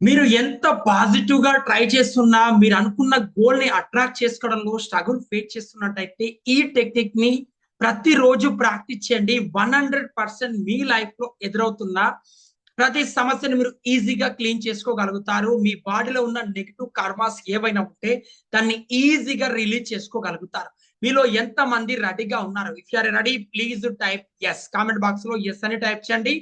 మీరు ఎంత పాజిటివ్గా ట్రై చేస్తున్నా మీరు అనుకున్న గోల్ని అట్రాక్ట్ చేసుకోవడంలో స్ట్రగుల్ ఫేస్ చేస్తున్నట్టయితే ఈ టెక్నిక్ని ప్రతిరోజు ప్రాక్టీస్ చేయండి. వన్ హండ్రెడ్ పర్సెంట్ మీ లైఫ్లో ఎదురవుతున్న ప్రతి సమస్యను మీరు ఈజీగా క్లీన్ చేసుకోగలుగుతారు. మీ బాడీలో ఉన్న నెగిటివ్ కర్మాస్ ఏవైనా ఉంటే దాన్ని ఈజీగా రిలీజ్ చేసుకోగలుగుతారు. మీలో ఎంత మంది రెడీగా ఉన్నారు? If you're ready please type yes comment బాక్స్లో ఎస్ అని టైప్ చేయండి.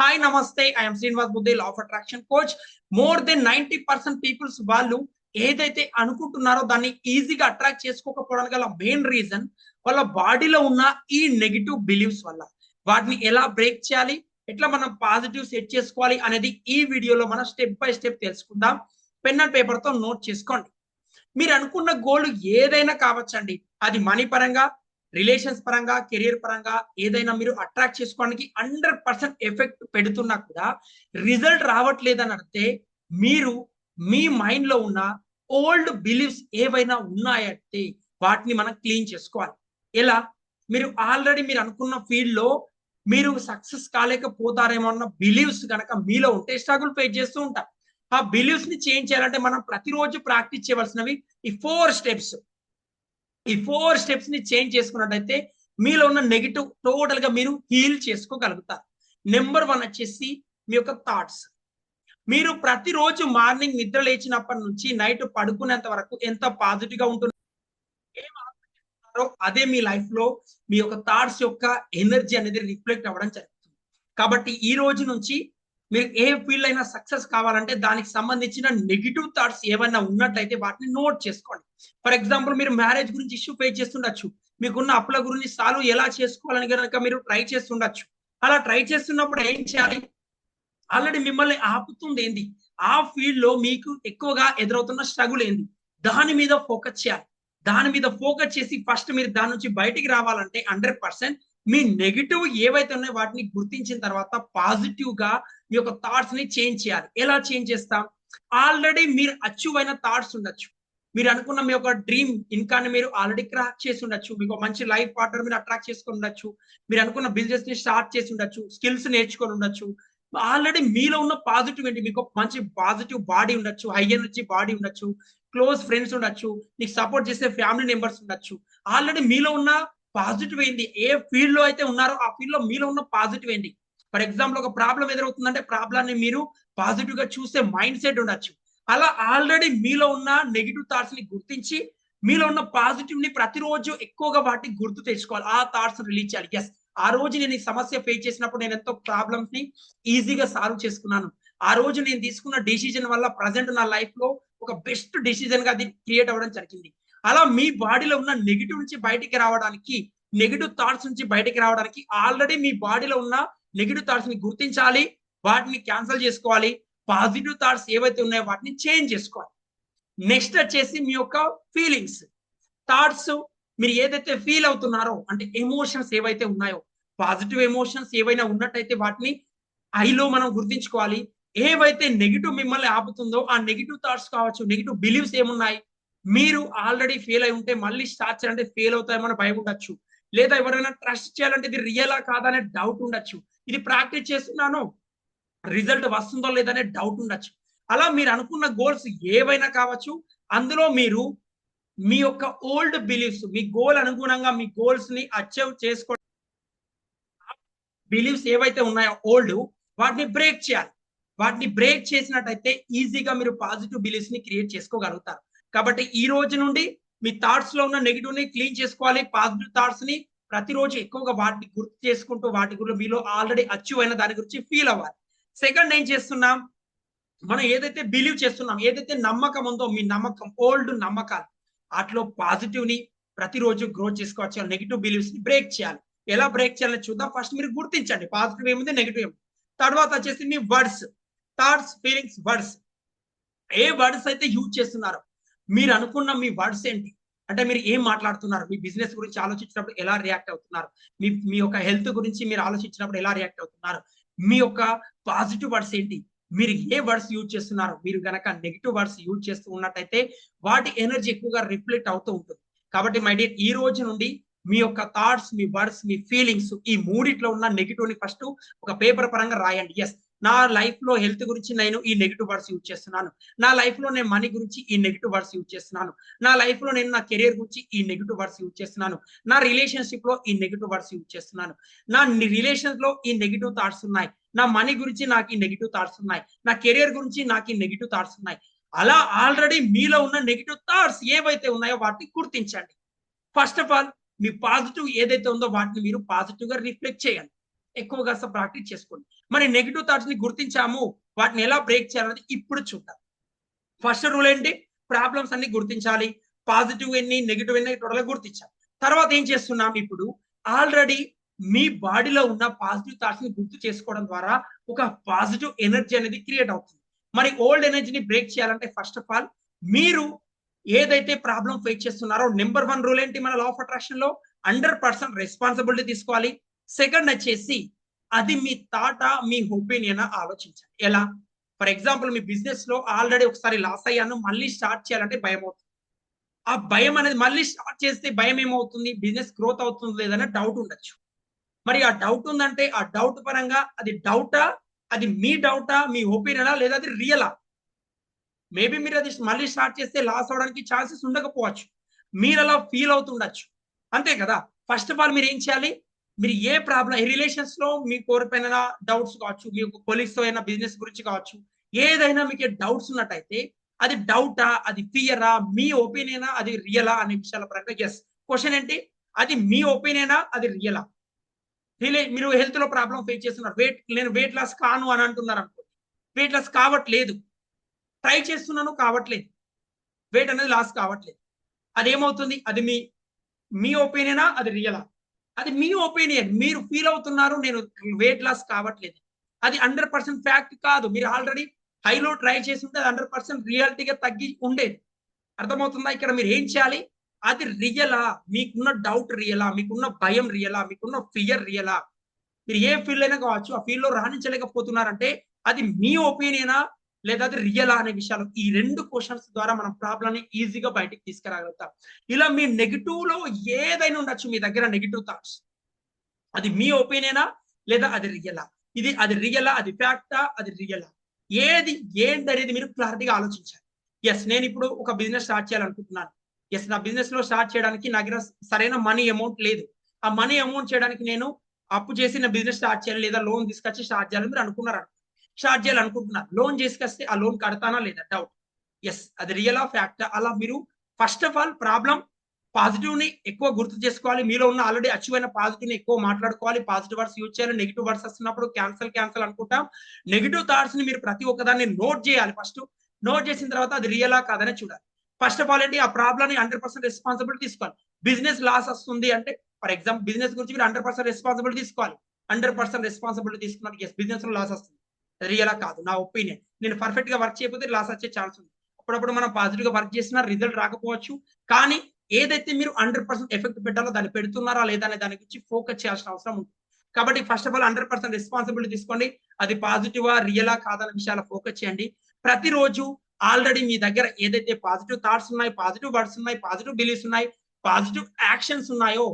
హాయ్ నమస్తే. I'm Srinivas Buddhi law of attraction coach more than ninety percent peoples వాళ్ళు ఏదైతే అనుకుంటున్నారో దాన్ని ఈజీగా అట్రాక్ట్ చేసుకోకపోవడానికి గల మెయిన్ రీజన్ వాళ్ళ బాడీలో ఉన్న ఈ నెగిటివ్ బిలీవ్స్ వల్ల. వాటిని ఎలా బ్రేక్ చేయాలి? ఎట్లా మనం పాజిటివ్ సెట్ చేసుకోవాలి అనేది ఈ వీడియోలో మనం స్టెప్ బై స్టెప్ తెలుసుకుందాం. పెన్ అండ్ పేపర్తో నోట్ చేసుకోండి. మీరు అనుకున్న గోల్ ఏదైనా కావచ్చండి. అది మనీ పరంగా రిలేషన్స్ పరంగా కెరియర్ పరంగా ఏదైనా మీరు అట్రాక్ట్ చేసుకోవడానికి హండ్రెడ్ పర్సెంట్ ఎఫెక్ట్ పెడుతున్నా కూడా రిజల్ట్ రావట్లేదని అంటే మీరు మీ మైండ్లో ఉన్న ఓల్డ్ బిలీవ్స్ ఏవైనా ఉన్నాయంటే వాటిని మనం క్లీన్ చేసుకోవాలి. ఎలా? మీరు ఆల్రెడీ మీరు అనుకున్న ఫీల్డ్లో మీరు సక్సెస్ కాలేకపోతారేమో అన్న బిలీవ్స్ కనుక మీలో ఉంటే స్ట్రగుల్ ఫేస్ చేస్తూ ఉంటారు. ఆ బిలీవ్స్ని చేంజ్ చేయాలంటే మనం ప్రతిరోజు ప్రాక్టీస్ చేయవలసినవి ఈ ఫోర్ స్టెప్స్ ఈ ఫోర్ స్టెప్స్ని చేంజ్ చేసుకున్నట్టయితే మీలో ఉన్న నెగిటివ్ టోటల్గా మీరు హీల్ చేసుకోగలుగుతారు. నెంబర్ వన్ వచ్చేసి మీ యొక్క థాట్స్ మీరు ప్రతిరోజు మార్నింగ్ నిద్ర లేచినప్పటి నుంచి నైట్ పడుకునేంత వరకు ఎంత పాజిటివ్గా ఉంటుంది ఏం అదే మీ లైఫ్లో మీ యొక్క థాట్స్ యొక్క ఎనర్జీ అనేది రిఫ్లెక్ట్ అవ్వడం జరుగుతుంది. కాబట్టి ఈ రోజు నుంచి మీరు ఏ ఫీల్డ్ అయినా సక్సెస్ కావాలంటే దానికి సంబంధించిన నెగిటివ్ థాట్స్ ఏమైనా ఉన్నట్లయితే వాటిని నోట్ చేసుకోండి. ఫర్ ఎగ్జాంపుల్ మీరు మ్యారేజ్ గురించి ఇష్యూ ఫేస్ చేస్తుండొచ్చు. మీకున్న అప్పుల గురించి సాల్వ్ ఎలా చేసుకోవాలని కనుక మీరు ట్రై చేస్తుండొచ్చు. అలా ట్రై చేస్తున్నప్పుడు ఏం చేయాలి? ఆల్రెడీ మిమ్మల్ని ఆపుతుంది ఏంది? ఆ ఫీల్డ్లో మీకు ఎక్కువగా ఎదురవుతున్న స్ట్రగుల్ ఏంది? దాని మీద ఫోకస్ చేయాలి. దాని మీద ఫోకస్ చేసి ఫస్ట్ మీరు దాని నుంచి బయటికి రావాలంటే హండ్రెడ్ పర్సెంట్ మీ నెగిటివ్ ఏవైతే ఉన్నాయో వాటిని గుర్తించిన తర్వాత పాజిటివ్గా మీ యొక్క థాట్స్ని చేంజ్ చేయాలి. ఎలా చేంజ్ చేస్తాం? ఆల్రెడీ మీరు అచీవ్ అయిన థాట్స్ ఉండొచ్చు. మీరు అనుకున్న మీ యొక్క డ్రీమ్ ఇన్కాన్ని మీరు ఆల్రెడీ క్రాక్ చేసి ఉండొచ్చు. మీకు మంచి లైఫ్ పార్ట్నర్ మీరు అట్రాక్ట్ చేసుకొని ఉండొచ్చు. మీరు అనుకున్న బిజినెస్ని స్టార్ట్ చేసి ఉండొచ్చు. స్కిల్స్ నేర్చుకొని ఉండొచ్చు. ఆల్రెడీ మీలో ఉన్న పాజిటివ్ ఏంటి? మీకు మంచి పాజిటివ్ బాడీ ఉండొచ్చు. హై ఎనర్జీ బాడీ ఉండొచ్చు. క్లోజ్ ఫ్రెండ్స్ ఉండొచ్చు. నీకు సపోర్ట్ చేసే ఫ్యామిలీ మెంబర్స్ ఉండొచ్చు. ఆల్రెడీ మీలో ఉన్న పాజిటివ్ ఏంటి? ఏ ఫీల్డ్లో అయితే ఉన్నారో ఆ ఫీల్డ్లో మీలో ఉన్న పాజిటివ్ ఏంటి? ఫర్ ఎగ్జాంపుల్ ఒక ప్రాబ్లం ఎదురవుతుందంటే ప్రాబ్లాన్ని మీరు పాజిటివ్గా చూసే మైండ్ సెట్ ఉండొచ్చు. అలా ఆల్రెడీ మీలో ఉన్న నెగిటివ్ థాట్స్ని గుర్తించి మీలో ఉన్న పాజిటివ్ని ప్రతిరోజు ఎక్కువగా వాటిని గుర్తు తెచ్చుకోవాలి. ఆ థాట్స్ రిలీజ్ చేయాలి. ఎస్ ఆ రోజు నేను ఈ సమస్య ఫేస్ చేసినప్పుడు నేను ఎంతో ప్రాబ్లమ్స్ని ఈజీగా సాల్వ్ చేసుకున్నాను. ఆ రోజు నేను తీసుకున్న డిసిజన్ వల్ల ప్రజెంట్ నా లైఫ్లో ఒక బెస్ట్ డిసిజన్గా అది క్రియేట్ అవ్వడం జరిగింది. అలా మీ బాడీలో ఉన్న నెగిటివ్ నుంచి బయటికి రావడానికి నెగిటివ్ థాట్స్ నుంచి బయటికి రావడానికి ఆల్రెడీ మీ బాడీలో ఉన్న నెగిటివ్ థాట్స్ని గుర్తించాలి వాటిని క్యాన్సిల్ చేసుకోవాలి పాజిటివ్ థాట్స్ ఏవైతే ఉన్నాయో వాటిని చేంజ్ చేసుకోవాలి. నెక్స్ట్ వచ్చేసి మీ యొక్క ఫీలింగ్స్. థాట్స్ మీరు ఏదైతే ఫీల్ అవుతున్నారో అంటే ఎమోషన్స్ ఏవైతే ఉన్నాయో పాజిటివ్ ఎమోషన్స్ ఏవైనా ఉన్నట్టయితే వాటిని ఐలో మనం గుర్తించుకోవాలి. ఏవైతే నెగిటివ్ మిమ్మల్ని ఆపుతుందో ఆ నెగిటివ్ థాట్స్ కావచ్చు నెగిటివ్ బిలీవ్స్ ఏమున్నాయి మీరు ఆల్రెడీ ఫెయిల్ అయి ఉంటే మళ్ళీ స్టార్ట్ చేయాలంటే ఫెయిల్ అవుతామని భయం ఉండొచ్చు. లేదా ఎవరైనా ట్రస్ట్ చేయాలంటే ఇది రియలా కాదా అనే డౌట్ ఉండొచ్చు. ఇది ప్రాక్టీస్ చేస్తున్నాను. రిజల్ట్ వస్తుందో లేదనే డౌట్ ఉండొచ్చు. అలా మీరు అనుకున్న గోల్స్ ఏవైనా కావచ్చు అందులో మీరు మీ యొక్క ఓల్డ్ బిలీఫ్స్ మీ గోల్ అనుగుణంగా మీ గోల్స్ని అచీవ్ చేసుకో బిలీఫ్స్ ఏవైతే ఉన్నాయో ఓల్డ్ వాటిని బ్రేక్ చేయాలి. వాటిని బ్రేక్ చేసినట్టయితే ఈజీగా మీరు పాజిటివ్ బిలీఫ్స్ని క్రియేట్ చేసుకోగలుగుతారు. కాబట్టి ఈ రోజు నుండి మీ థాట్స్లో ఉన్న నెగిటివ్ని క్లీన్ చేసుకోవాలి పాజిటివ్ థాట్స్ని ప్రతిరోజు ఎక్కువగా వాటిని గుర్తు చేసుకుంటూ వాటి గురించి మీలో ఆల్రెడీ అచీవ్ అయిన దాని గురించి ఫీల్ అవ్వాలి. సెకండ్ ఏం చేస్తున్నాం? మనం ఏదైతే బిలీవ్ చేస్తున్నాం ఏదైతే నమ్మకం ఉందో మీ నమ్మకం ఓల్డ్ నమ్మకాలు వాటిలో పాజిటివ్ని ప్రతిరోజు గ్రో చేసుకోవచ్చు నెగిటివ్ బిలీవ్స్ని బ్రేక్ చేయాలి. ఎలా బ్రేక్ చేయాలని చూద్దాం? ఫస్ట్ మీరు గుర్తించండి పాజిటివ్ ఏముంది నెగిటివ్ ఏముంది? తర్వాత వచ్చేసి మీ వర్డ్స్ థాట్స్ ఫీలింగ్స్ వర్డ్స్ ఏ వర్డ్స్ అయితే యూజ్ చేస్తున్నారో మీరు అనుకున్న మీ వర్డ్స్ ఏంటి? అంటే మీరు ఏం మాట్లాడుతున్నారు? మీ బిజినెస్ గురించి ఆలోచించినప్పుడు ఎలా రియాక్ట్ అవుతున్నారు? మీ మీ యొక్క హెల్త్ గురించి మీరు ఆలోచించినప్పుడు ఎలా రియాక్ట్ అవుతున్నారు? మీ యొక్క పాజిటివ్ వర్డ్స్ ఏంటి? మీరు ఏ వర్డ్స్ యూజ్ చేస్తున్నారు? మీరు గనక నెగిటివ్ వర్డ్స్ యూజ్ చేస్తూ ఉన్నట్టయితే వాటి ఎనర్జీ ఎక్కువగా రిఫ్లెక్ట్ అవుతూ ఉంటుంది. కాబట్టి మై డియర్ ఈ రోజు నుండి మీ యొక్క థాట్స్ మీ వర్డ్స్ మీ ఫీలింగ్స్ ఈ మూడిట్లో ఉన్న నెగిటివ్ని ఫస్ట్ ఒక పేపర్ పరంగా రాయండి. ఎస్ నా లైఫ్లో హెల్త్ గురించి నేను ఈ నెగిటివ్ వర్డ్స్ యూజ్ చేస్తున్నాను. నా లైఫ్లో నేను మనీ గురించి ఈ నెగిటివ్ వర్డ్స్ యూజ్ చేస్తున్నాను. నా లైఫ్లో నేను నా కెరియర్ గురించి ఈ నెగిటివ్ వర్డ్స్ యూజ్ చేస్తున్నాను. నా రిలేషన్షిప్లో ఈ నెగిటివ్ వర్డ్స్ యూజ్ చేస్తున్నాను. నా రిలేషన్స్లో ఈ నెగిటివ్ థాట్స్ ఉన్నాయి. నా మనీ గురించి నాకు ఈ నెగిటివ్ థాట్స్ ఉన్నాయి. నా కెరియర్ గురించి నాకు ఈ నెగిటివ్ థాట్స్ ఉన్నాయి. అలా ఆల్రెడీ మీలో ఉన్న నెగిటివ్ థాట్స్ ఏవైతే ఉన్నాయో వాటిని గుర్తించండి. ఫస్ట్ ఆఫ్ ఆల్ మీ పాజిటివ్ ఏదైతే ఉందో వాటిని మీరు పాజిటివ్గా రిఫ్లెక్ట్ చేయండి. ఎక్కువగా ప్రాక్టీస్ చేసుకోండి. మరి నెగిటివ్ థాట్స్ని గుర్తించాము. వాటిని ఎలా బ్రేక్ చేయాలనేది ఇప్పుడు చూద్దాం. ఫస్ట్ రూల్ ఏంటి? ప్రాబ్లమ్స్ అన్ని గుర్తించాలి. పాజిటివ్ ఎన్ని నెగిటివ్ ఎన్ని టోటల్ గుర్తించాలి. తర్వాత ఏం చేస్తున్నాం ఇప్పుడు? ఆల్రెడీ మీ బాడీలో ఉన్న పాజిటివ్ థాట్స్ని గుర్తు చేసుకోవడం ద్వారా ఒక పాజిటివ్ ఎనర్జీ అనేది క్రియేట్ అవుతుంది. మరి ఓల్డ్ ఎనర్జీని బ్రేక్ చేయాలంటే ఫస్ట్ ఆఫ్ ఆల్ మీరు ఏదైతే ప్రాబ్లం ఫేస్ చేస్తున్నారో నెంబర్ వన్ రూల్ ఏంటి మన లా ఆఫ్ అట్రాక్షన్లో? హండ్రెడ్ పర్సెంట్ రెస్పాన్సిబిలిటీ తీసుకోవాలి. సెకండ్ వచ్చేసి అది మీ థాట మీ ఒపీనియన్ ఆలోచించండి. ఎలా? ఫర్ ఎగ్జాంపుల్ మీ బిజినెస్లో ఆల్రెడీ ఒకసారి లాస్ అయ్యాను మళ్ళీ స్టార్ట్ చేయాలంటే భయం అవుతుంది. ఆ భయం అనేది మళ్ళీ స్టార్ట్ చేస్తే భయం ఏమవుతుంది? బిజినెస్ గ్రోత్ అవుతుంది లేదనే డౌట్ ఉండొచ్చు. మరి ఆ డౌట్ ఉందంటే ఆ డౌట్ పరంగా అది డౌటా అది మీ డౌటా మీ ఒపీనియనా లేదా అది రియలా మేబీ మీరు అది మళ్ళీ స్టార్ట్ చేస్తే లాస్ అవడానికి ఛాన్సెస్ ఉండకపోవచ్చు. మీరు అలా ఫీల్ అవుతుండొచ్చు. అంతే కదా? ఫస్ట్ ఆఫ్ ఆల్ మీరు ఏం చేయాలి? మీరు ఏ ప్రాబ్లం రిలేషన్స్లో మీ కోరిపోయిన డౌట్స్ కావచ్చు మీ కొలీగ్స్తో అయినా బిజినెస్ గురించి కావచ్చు ఏదైనా మీకు డౌట్స్ ఉన్నట్టయితే అది డౌటా అది ఫియరా మీ ఒపీనియనా అది రియలా అనే విషయాల పరంగా ఎస్ క్వశ్చన్ ఏంటి? అది మీ ఒపీనియనా అది రియలా రిలే మీరు హెల్త్లో ప్రాబ్లం ఫేస్ చేస్తున్నారు. వెయిట్ నేను వెయిట్ లాస్ కాను అని అంటున్నారు అనుకోండి. వెయిట్ లాస్ కావట్లేదు. ట్రై చేస్తున్నాను కావట్లేదు. వెయిట్ అనేది లాస్ కావట్లేదు. అదేమవుతుంది? అది మీ మీ ఒపీనియనా అది రియలా అది మీ ఒపీనియన్ మీరు ఫీల్ అవుతున్నారు నేను వెయిట్ లాస్ కావట్లేదు. అది హండ్రెడ్ పర్సెంట్ ఫ్యాక్ట్ కాదు. మీరు ఆల్రెడీ హైలో ట్రై చేసి ఉంటే అది హండ్రెడ్ పర్సెంట్ రియాలిటీగా తగ్గి ఉండేది. అర్థమవుతుందా? ఇక్కడ మీరు ఏం చేయాలి? అది రియలా మీకున్న డౌట్ రియలా మీకున్న భయం రియలా మీకున్న ఫియర్ రియలా మీరు ఏ ఫీల్డ్ అయినా కావచ్చు ఆ ఫీల్డ్లో రాణించలేకపోతున్నారంటే అది మీ ఒపీనియనా? లేదా అది రియలా అనే విషయాలు ఈ రెండు క్వశ్చన్స్ ద్వారా మనం ప్రాబ్లమ్ని ఈజీగా బయటికి తీసుకురాగలుగుతాం. ఇలా మీ నెగిటివ్లో ఏదైనా ఉండొచ్చు మీ దగ్గర నెగిటివ్ థాట్స్ అది మీ ఒపీనియనా లేదా అది రియలా ఇది అది రియలా అది ఫ్యాక్టా అది రియలా ఏది ఏంటి అనేది మీరు క్లారిటీగా ఆలోచించాలి. ఎస్ నేను ఇప్పుడు ఒక బిజినెస్ స్టార్ట్ చేయాలనుకుంటున్నాను. ఎస్ నా బిజినెస్లో స్టార్ట్ చేయడానికి నా దగ్గర సరైన మనీ అమౌంట్ లేదు. ఆ మనీ అమౌంట్ చేయడానికి నేను అప్పు చేసి నా బిజినెస్ స్టార్ట్ చేయాలి లేదా లోన్ తీసుకొచ్చి స్టార్ట్ చేయాలని మీరు అనుకున్నారు స్టార్ట్ చేయాలనుకుంటున్నారు లోన్ చేసుకొస్తే ఆ లోన్ కడతానా లేదా? డౌట్ ఎస్ అది రియల్ ఆఫ్ ఫ్యాక్ట్ అలా మీరు ఫస్ట్ ఆఫ్ ఆల్ ప్రాబ్లం పాజిటివ్ని ఎక్కువ గుర్తు చేసుకోవాలి. మీలో ఉన్న ఆల్రెడీ అచీవ్ అయిన పాజిటివ్ని ఎక్కువ మాట్లాడుకోవాలి. పాజిటివ్ వర్డ్స్ యూజ్ చేయాలి. నెగిటివ్ వర్డ్స్ వస్తున్నప్పుడు క్యాన్సల్ క్యాన్సల్ అనుకుంటాం. నెగిటివ్ థాట్స్ని మీరు ప్రతి ఒక్కదాన్ని నోట్ చేయాలి ఫస్ట్ నోట్ చేసిన తర్వాత అది రియలా కాదని చూడాలి. ఫస్ట్ ఆఫ్ ఆల్ ఏంటి? ఆ ప్రాబ్లమ్ని హండ్రెడ్ పర్సెంట్ రెస్పాన్సిబిలిటీ తీసుకోవాలి. బిజినెస్ లాస్ వస్తుంది అంటే ఫర్ ఎగ్జాంపుల్ బిజినెస్ గురించి మీరు హండ్రెడ్ పర్సెంట్ రెస్పాన్సిబిలిటీ తీసుకోవాలి. హండ్రెడ్ పర్సెంట్ రెస్పాన్సిబిలిటీ తీసుకున్నారు. ఎస్ బిజినెస్ లాస్ వస్తుంది. రియలా కాదు నా ఒపీనియన్. నేను పర్ఫెక్ట్గా వర్క్ చేయకపోతే లాస్ వచ్చే ఛాన్స్ ఉంది. అప్పుడప్పుడు మనం పాజిటివ్గా వర్క్ చేసినా రిజల్ట్ రాకపోవచ్చు. కానీ ఏదైతే మీరు హండ్రెడ్ పర్సెంట్ ఎఫెక్ట్ పెట్టాలో దాన్ని పెడుతున్నారా లేదా అనే దాని గురించి ఫోకస్ చేయాల్సిన అవసరం ఉంది. కాబట్టి first of all hundred percent responsibility తీసుకోండి. అది పాజిటివా రియలా కాదన్న విషయాల ఫోకస్ చేయండి. ప్రతిరోజు ఆల్రెడీ మీ దగ్గర ఏదైతే పాజిటివ్ థాట్స్ ఉన్నాయి పాజిటివ్ వర్డ్స్ ఉన్నాయి పాజిటివ్ బిలీఫ్స్ ఉన్నాయి పాజిటివ్ యాక్షన్స్ ఉన్నాయో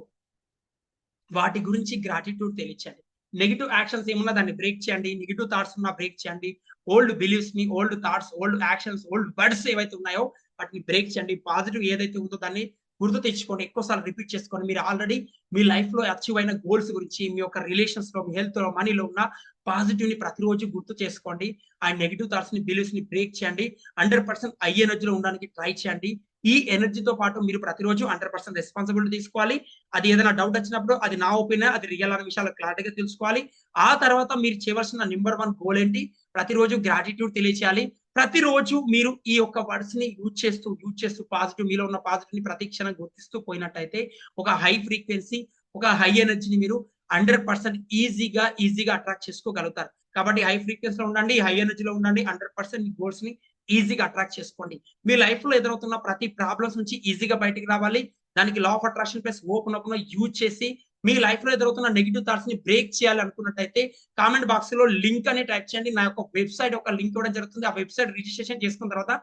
వాటి గురించి గ్రాటిట్యూడ్ తెలియచండి నెగిటివ్ యాక్షన్స్ ఏమున్నా దాన్ని బ్రేక్ చేయండి. నెగిటివ్ థాట్స్ ఉన్నా బ్రేక్ చేయండి. Old బిలీవ్స్ని old thoughts old actions old words ఏవైతే ఉన్నాయో వాటిని బ్రేక్ చేయండి. పాజిటివ్ ఏదైతే ఉందో దాన్ని గుర్తు తెచ్చుకోండి. ఎక్కువసార్లు రిపీట్ చేసుకోండి. మీరు ఆల్రెడీ మీ లైఫ్లో అచీవ్ అయిన గోల్స్ గురించి మీ యొక్క రిలేషన్స్లో మీ హెల్త్లో మనీలో ఉన్న పాజిటివ్ని ప్రతిరోజు గుర్తు చేసుకోండి. ఆ నెగిటివ్ థాట్స్ని బిలీవ్స్ని బ్రేక్ చేయండి. హండ్రెడ్ పర్సెంట్ ఐ ఎనర్జీలో ఉండడానికి ట్రై చేయండి. ఈ ఎనర్జీతో పాటు మీరు ప్రతిరోజు హండ్రెడ్ పర్సెంట్ రెస్పాన్సిబిలిటీ తీసుకోవాలి. అది ఏదైనా డౌట్ వచ్చినప్పుడు అది నా ఒపీనియన్ అది రియల్ అనే విషయాలు క్లారిటీగా తెలుసుకోవాలి. ఆ తర్వాత మీరు చేయవలసిన నెంబర్ వన్ గోల్ ఏంటి? ప్రతిరోజు గ్రాటిట్యూడ్ తెలియచేయాలి. ప్రతిరోజు మీరు ఈ యొక్క వర్డ్స్ని యూజ్ చేస్తూ యూజ్ చేస్తూ పాజిటివ్ మీలో ఉన్న పాజిటివ్ని ప్రతిక్షణం గుర్తిస్తూ పోయినట్టయితే ఒక హై ఫ్రీక్వెన్సీ ఒక హై ఎనర్జీని మీరు హండ్రెడ్ పర్సెంట్ ఈజీగా ఈజీగా అట్రాక్ట్ చేసుకోగలుగుతారు. కాబట్టి హై ఫ్రీక్వెన్సీలో ఉండండి హై ఎనర్జీలో ఉండండి హండ్రెడ్ పర్సెంట్ మీ గోల్స్ని ఈజీగా అట్రాక్ట్ చేసుకోండి. మీ లైఫ్లో ఎదురవుతున్న ప్రతి ప్రాబ్లమ్స్ నుంచి ఈజీగా బయటికి రావాలి. దానికి law of attraction plus open open use చేసి మీ లైఫ్లో ఎదురవుతున్న నెగిటివ్ థాట్స్ని బ్రేక్ చేయాలి అనుకున్నట్టయితే కామెంట్ బాక్స్లో లింక్ అని టైప్ చేయండి. నా యొక్క వెబ్సైట్ ఒక లింక్ ఇవ్వడం జరుగుతుంది. ఆ వెబ్సైట్ రిజిస్ట్రేషన్ చేసుకున్న తర్వాత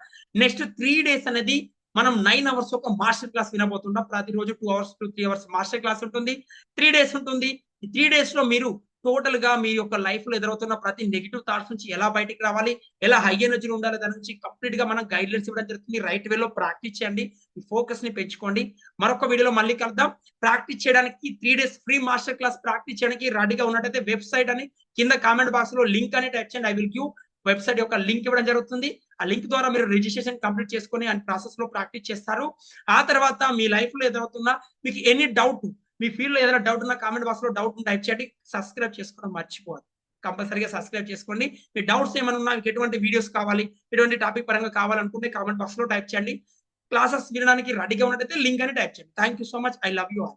నెక్స్ట్ త్రీ డేస్ అనేది మనం నైన్ అవర్స్ ఒక మాస్టర్ క్లాస్ వినబోతుంటాం ప్రతిరోజు two hours to three hours master class ఉంటుంది. త్రీ డేస్ ఉంటుంది. ఈ త్రీ డేస్లో మీరు టోటల్గా మీ యొక్క లైఫ్లో ఎదురవుతున్న ప్రతి నెగిటివ్ థాట్స్ నుంచి ఎలా బయటికి రావాలి? ఎలా హై ఎనర్జీ ఉండాలి? దాని నుంచి కంప్లీట్గా మనం గైడ్ లైన్స్ ఇవ్వడం జరుగుతుంది. రైట్ వేలో ప్రాక్టీస్ చేయండి. మీ ఫోకస్ని పెంచుకోండి. మరొక వీడియోలో మళ్ళీ కలుద్దాం. ప్రాక్టీస్ చేయడానికి three days free master class practice చేయడానికి రెడీగా ఉన్నట్టయితే వెబ్సైట్ అని కింద కామెంట్ బాక్స్లో లింక్ అని టైప్ చేయండి. ఐ విల్ గివ్ వెబ్సైట్ యొక్క లింక్ ఇవ్వడం జరుగుతుంది. ఆ లింక్ ద్వారా మీరు రిజిస్ట్రేషన్ కంప్లీట్ చేసుకొని అండ్ ప్రాసెస్లో ప్రాక్టీస్ చేస్తారు. ఆ తర్వాత మీ లైఫ్లో ఎదురవుతున్న మీకు ఎనీ డౌట్ మీ ఫీల్డ్లో ఏదైనా డౌట్ ఉన్నా కామెంట్ బాక్స్లో డౌట్ టైప్ చేయండి సబ్స్క్రైబ్ చేసుకోవడం మర్చిపోవద్దు. కంపల్సరీగా సబ్స్క్రైబ్ చేసుకోండి. మీ డౌట్స్ ఏమైనా ఉన్నా మీకు ఎటువంటి వీడియోస్ కావాలి ఎటువంటి టాపిక్ పరంగా కావాలనుకుంటే కామెంట్ బాక్స్లో టైప్ చేయండి. క్లాసెస్ వినడానికి రెడీగా ఉన్నట్టయితే లింక్ అని టైప్ చేయండి. Thank you so much I love you all